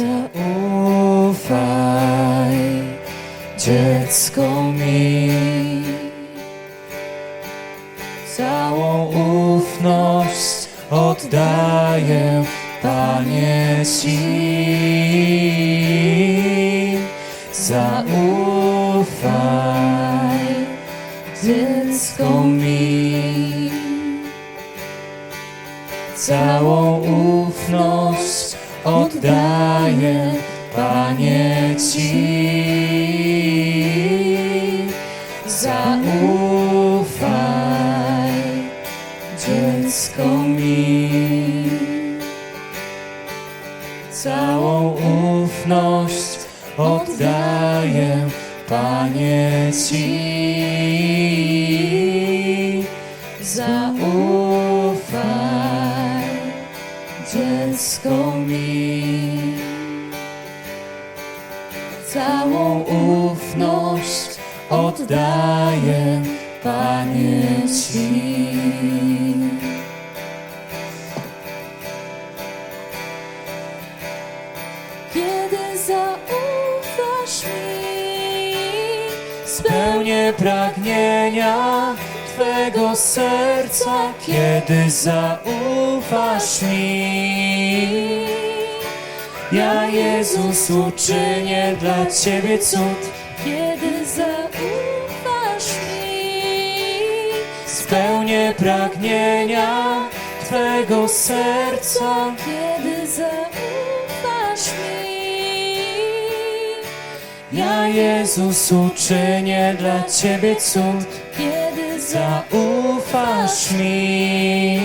Zaufaj, dziecko mi. Całą ufność oddaję, Panie Ci. Zaufaj, dziecko mi. Całą oddaję, Panie Ci. Zaufaj, dziecko mi. Całą ufność oddaję, Panie Ci. Mi. Całą ufność oddaję, Panie Ci. Kiedy zaufasz mi, spełnię pragnienia Twego serca. Kiedy zaufasz mi, ja Jezus uczynię dla Ciebie cud. Kiedy zaufasz mi, spełnię pragnienia Twego serca. Kiedy zaufasz mi, ja Jezus uczynię dla Ciebie cud. Kiedy zaufasz mi,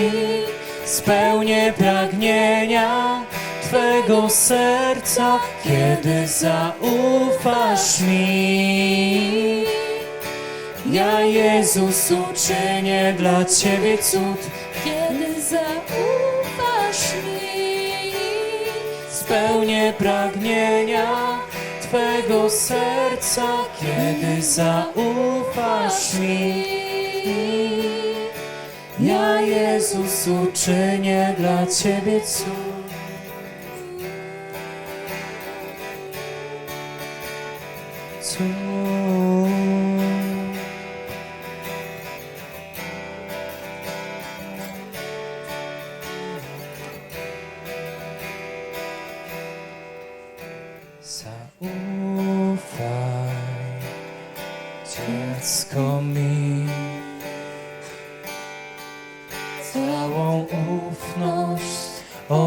spełnię pragnienia Twego serca. Kiedy zaufasz mi, ja Jezus uczynię dla Ciebie cud. Kiedy zaufasz mi, spełnię pragnienia Twego serca. Kiedy zaufasz mi, ja Jezus uczynię dla Ciebie cud.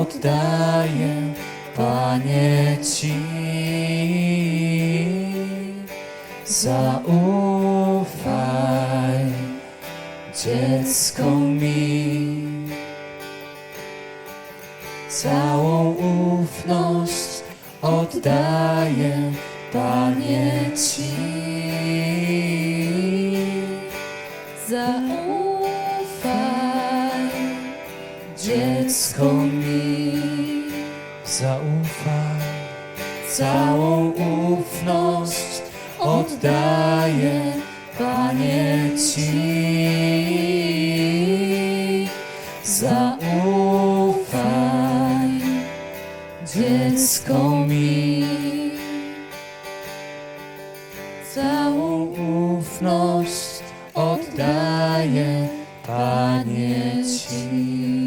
Oddaję, Panie Ci. Zaufaj, dziecko mi. Całą ufność oddaję, Panie Ci. Zaufaj, całą ufność oddaję, Panie Ci. Zaufaj, dziecko mi. Całą ufność oddaję, Panie Ci.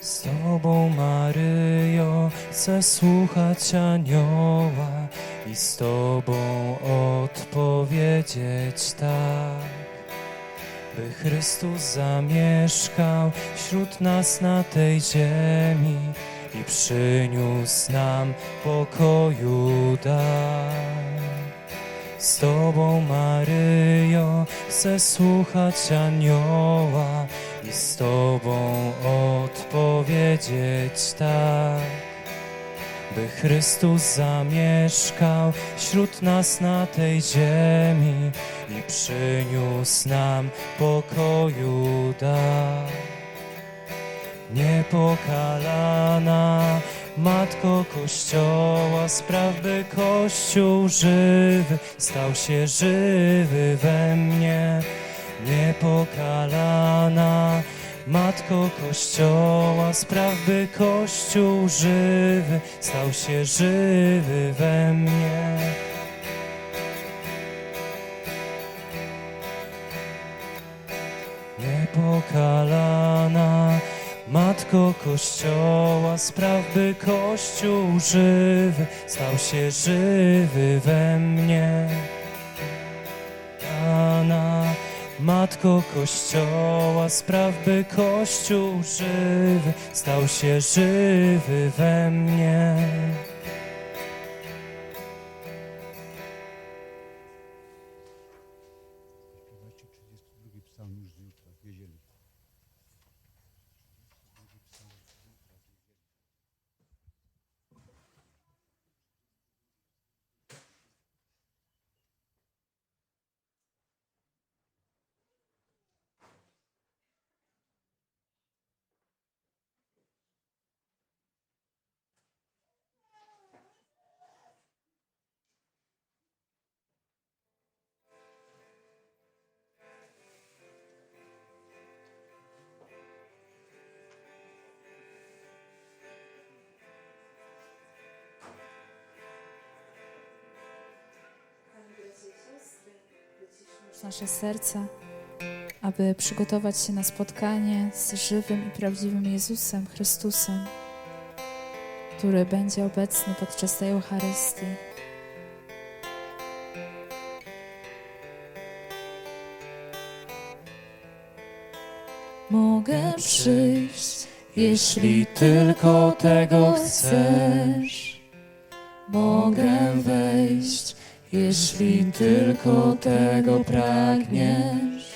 Tobą, Maryjo, chcę słuchać anioła i z Tobą odpowiedzieć tak. By Chrystus zamieszkał wśród nas na tej ziemi i przyniósł nam pokoju dar. Z Tobą, Maryjo, chcę słuchać anioła i z Tobą odpowiedzieć tak. By Chrystus zamieszkał wśród nas na tej ziemi i przyniósł nam pokoju dar. Niepokalana Matko Kościoła, spraw by Kościół żywy stał się żywy we mnie. Niepokalana Matko Kościoła, spraw by Kościół żywy stał się żywy we mnie. Matko Kościoła, spraw by Kościół żywy stał się żywy we mnie. Ana, Matko Kościoła, spraw by Kościół żywy stał się żywy we mnie. Śpiewajcie 32 psalm już z jutra, w niedzielę. Nasze serca, aby przygotować się na spotkanie z żywym i prawdziwym Jezusem Chrystusem, który będzie obecny podczas tej Eucharystii. Mogę przyjść, jeśli tylko tego chcesz. Mogę wejść, jeśli tylko tego pragniesz.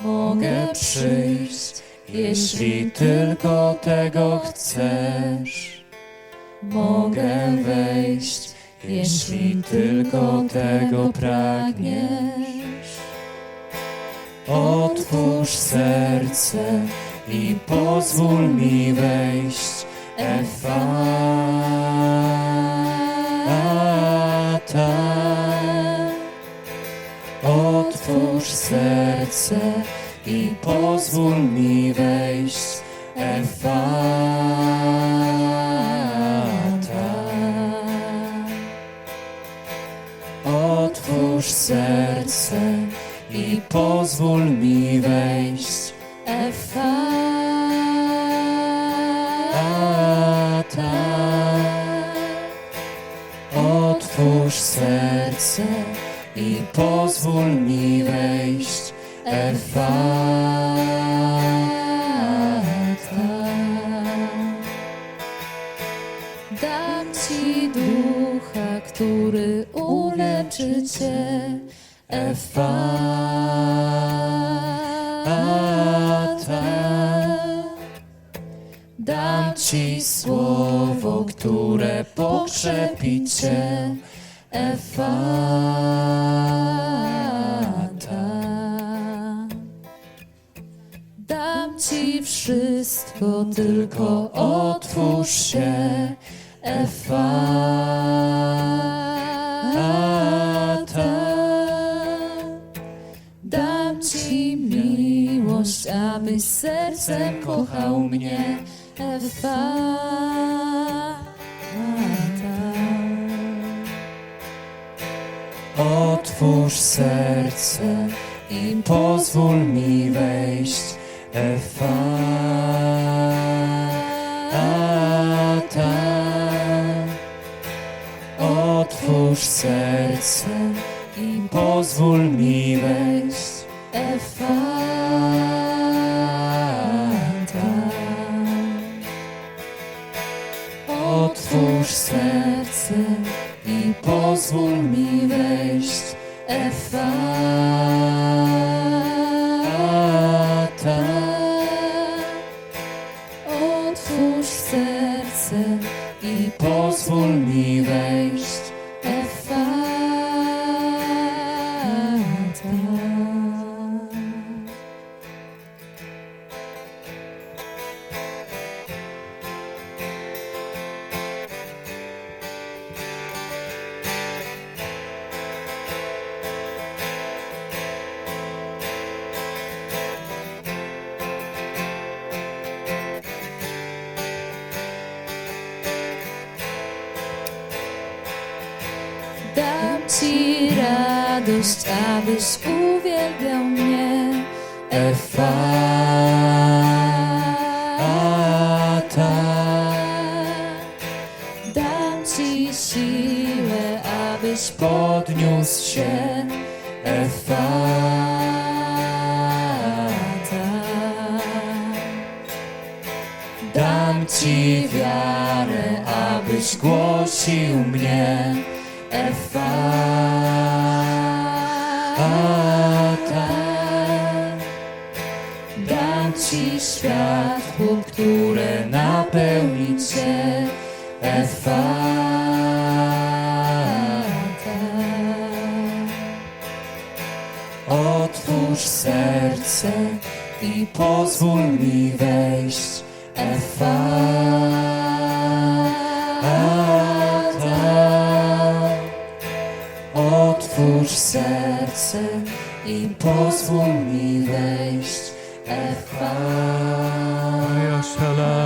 Mogę przyjść, jeśli tylko tego chcesz. Mogę wejść, jeśli tylko tego pragniesz. Otwórz serce i pozwól mi wejść, Efata. Otwórz serce i pozwól mi wejść, Efata. Otwórz serce i pozwól mi wejść, Efata. Otwórz serce i pozwól mi wejść, Efata. Dam Ci ducha, który uleczy Cię, Efata. byś sercem kochał mnie, Efata. Otwórz serce i pozwól mi wejść, Efata. Otwórz serce i pozwól mi wejść. Radość, abyś uwielbiał mnie. Efata. Dam Ci siłę, abyś podniósł się. Efata. Dam Ci wiarę, abyś głosił mnie. Ci światło, które napełni Cię. Efata. Otwórz serce i pozwól mi wejść. Efata. Otwórz serce i pozwól mi wejść. Efata. Maria Shala,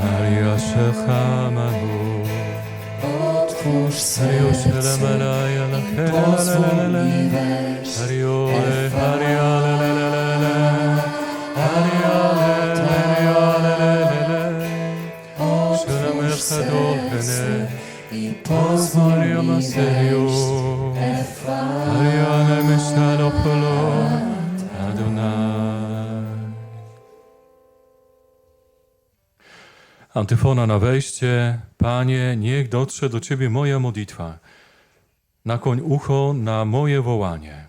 Maria Shechamahu, Otwórz Mario serce Shalamalaya i pozwól mi Lakelele, wejść. Ariole, Arialelelele, Arialelelele, Otwórz serce Shalamelchadochene, i pozwól Maria mi Maserio, wejść. Efata. Ariale Meshalopolo, Adonai. Antyfona na wejście. Panie, niech dotrze do Ciebie moja modlitwa. Nakłoń ucho na moje wołanie.